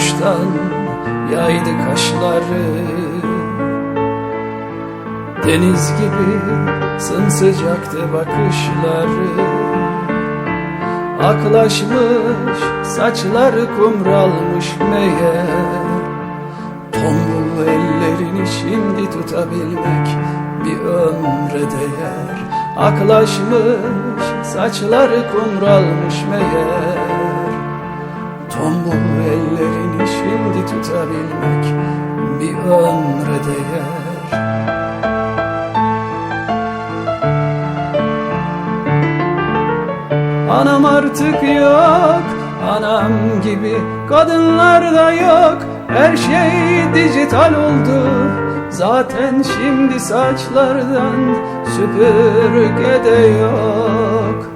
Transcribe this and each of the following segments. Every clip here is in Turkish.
yokuştan yaydı kaşları. Deniz gibi sımsıcaktı bakışları. Aklaşmış saçları kumralmış meğer. Tombul ellerini şimdi tutabilmek bir ömre değer. Aklaşmış saçları kumralmış meğer. Tombul elleri Anam artık yok Anam gibi kadınlar da yok. Her şey dijital oldu Zaten şimdi saçlardan süpürge de yok.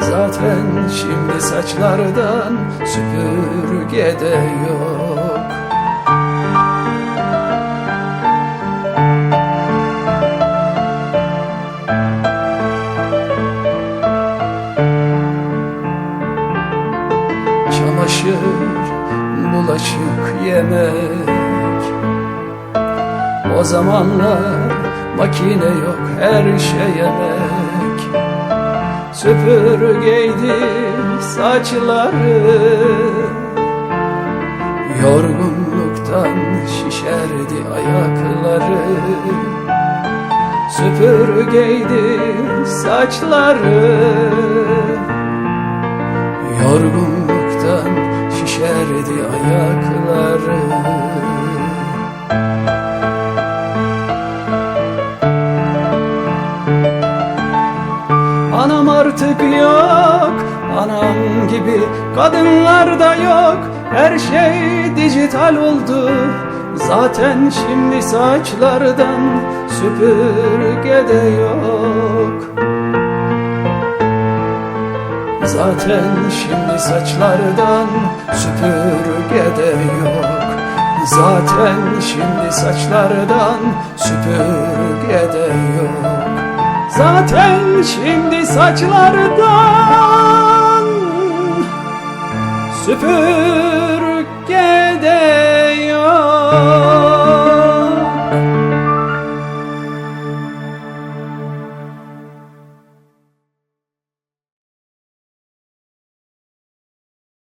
Zaten şimdi saçlardan süpürge de yok bulaşık, yemek. O zamanlar makine yok her şey yemek. Süpürgeydi saçları. Yorgunluktan şişerdi ayakları. Süpürgeydi saçları. Yorgunluktan şişerdi ayakları. Anam artık yok Anam gibi kadınlar da yok. Her şey dijital oldu Zaten şimdi saçlardan süpürge de yok Zaten şimdi saçlardan süpürge de yok. Zaten şimdi saçlardan süpürge de yok. Zaten şimdi saçlardan